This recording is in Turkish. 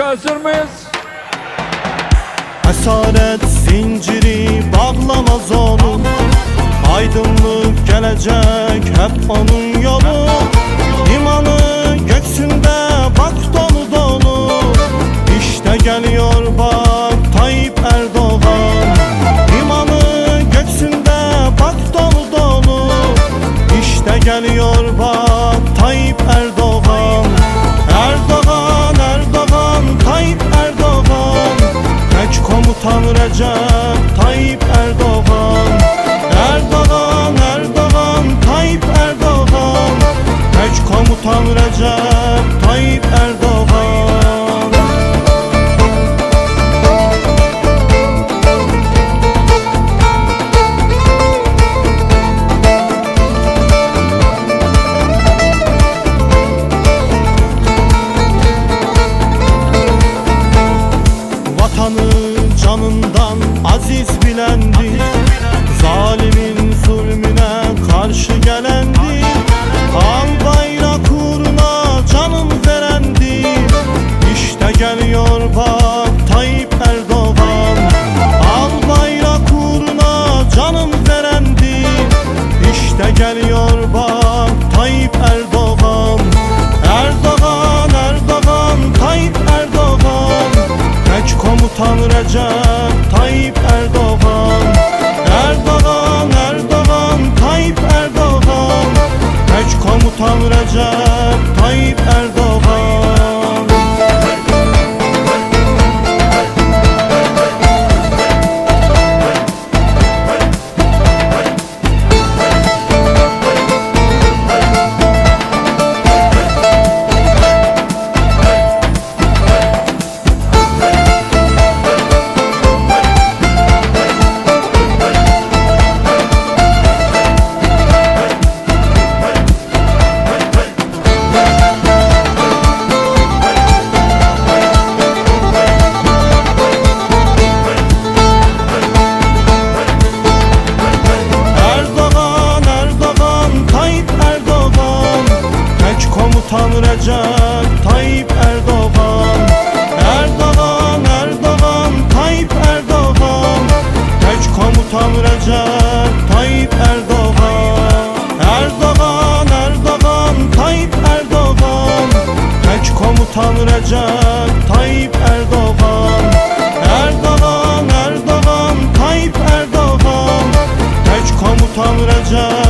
Hazır mıyız? Esaret zinciri bağlamaz onu Aydınlık gelecek hep onun yolu İmanı Tayyip Erdoğan Erdoğan Erdoğan Tayyip Erdoğan. Tek komutan Recep Tayyip Erdoğan. Erdoğan Erdoğan Tayyip Erdoğan. Tek komutan Recep Komutan Recep Tayyip Erdoğan. Erdoğan Erdoğan Tayyip Erdoğan. Tek komutan Recep Tayyip Erdoğan. Erdoğan Erdoğan Tayyip Erdoğan. Tek komutan Recep Tayyip Erdoğan. Erdoğan Erdoğan Tayyip Erdoğan. Tek komutan Recep